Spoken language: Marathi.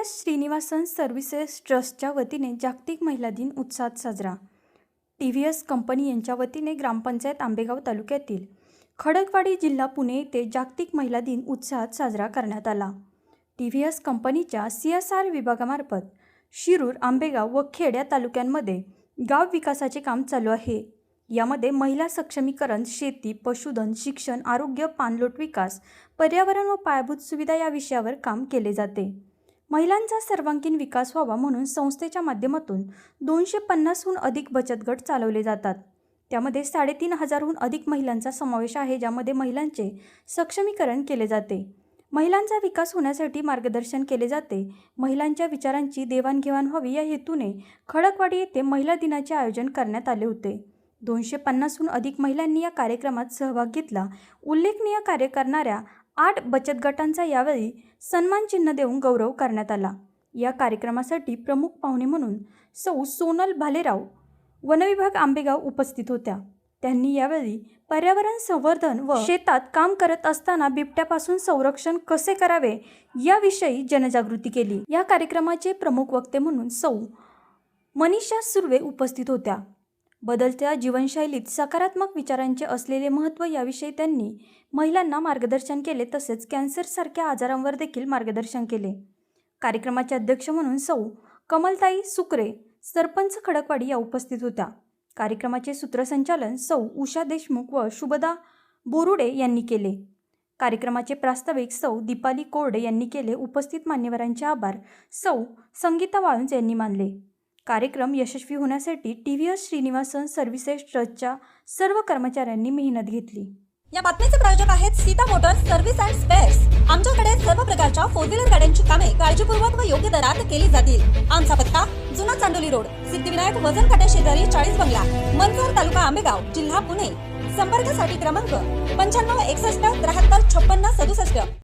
एस श्रीनिवासन सर्व्हिसेस ट्रस्टच्या वतीने जागतिक महिला दिन उत्साहात साजरा. टी व्ही एस कंपनी यांच्या वतीने ग्रामपंचायत आंबेगाव तालुक्यातील खडकवाडी जिल्हा पुणे येथे जागतिक महिला दिन उत्साहात साजरा करण्यात आला. टी व्ही एस कंपनीच्या सी एस आर विभागामार्फत शिरूर आंबेगाव व खेड या तालुक्यांमध्ये गाव विकासाचे काम चालू आहे. यामध्ये महिला सक्षमीकरण शेती पशुधन शिक्षण आरोग्य पाणलोट विकास पर्यावरण व पायाभूत सुविधा या विषयावर काम केले जाते. महिलांचा सर्वांगीण विकास व्हावा म्हणून संस्थेच्या माध्यमातून दोनशे पन्नासहून अधिक बचत गट चालवले जातात. त्यामध्ये साडेतीन हजारहून अधिक महिलांचा समावेश आहे ज्यामध्ये महिलांचे सक्षमीकरण केले जाते. महिलांचा विकास होण्यासाठी मार्गदर्शन केले जाते. महिलांच्या विचारांची देवाणघेवाण व्हावी या हेतूने खडकवाडी येथे महिला दिनाचे आयोजन करण्यात आले होते. दोनशे पन्नासहून अधिक महिलांनी या कार्यक्रमात सहभाग घेतला. उल्लेखनीय कार्य करणाऱ्या आठ बचत गटांचा यावेळी सन्मान चिन्ह देऊन गौरव करण्यात आला. या कार्यक्रमासाठी प्रमुख पाहुणे म्हणून सौ सोनल भालेराव वनविभाग आंबेगाव उपस्थित होत्या. त्यांनी यावेळी पर्यावरण संवर्धन व शेतात काम करत असताना बिबट्यापासून संरक्षण कसे करावे याविषयी जनजागृती केली. या कार्यक्रमाचे प्रमुख वक्ते म्हणून सौ मनीषा सुर्वे उपस्थित होत्या. बदलत्या जीवनशैलीत सकारात्मक विचारांचे असलेले महत्त्व याविषयी त्यांनी महिलांना मार्गदर्शन केले तसेच कॅन्सरसारख्या आजारांवर देखील मार्गदर्शन केले. कार्यक्रमाचे अध्यक्ष म्हणून सौ. कमलताई सुकरे सरपंच खडकवाडी या उपस्थित होत्या. कार्यक्रमाचे सूत्रसंचालन सौ. उषा देशमुख व शुभदा बोरुडे यांनी केले. कार्यक्रमाचे प्रास्ताविक सौ. दीपाली कोरडे यांनी केले. उपस्थित मान्यवरांचे आभार सौ. संगीता वाळुंज यांनी मानले. कार्यक्रम यशस्वी होण्यासाठी T V S Srinivasan services ट्रस्टच्या सर्व कर्मचाऱ्यांनी मेहनत घेतली. या बातमीचे प्रायोजक आहेत Sita motors service and spares. आमच्याकडे सर्व प्रकारच्या फोर व्हीलर गाड्यांची कामे काळजीपूर्वक व योग्य दरात केली जातील. आमचा पत्ता जुना चांडोली रोड सिद्धिविनायक वजन काट्या शेजारी चाळीस बंगला मनसर तालुका आंबेगाव जिल्हा पुणे. संपर्कासाठी क्रमांक पंच्याण्णव एकसष्ट त्र्याहत्तर छप्पन्न सदुसष्ट.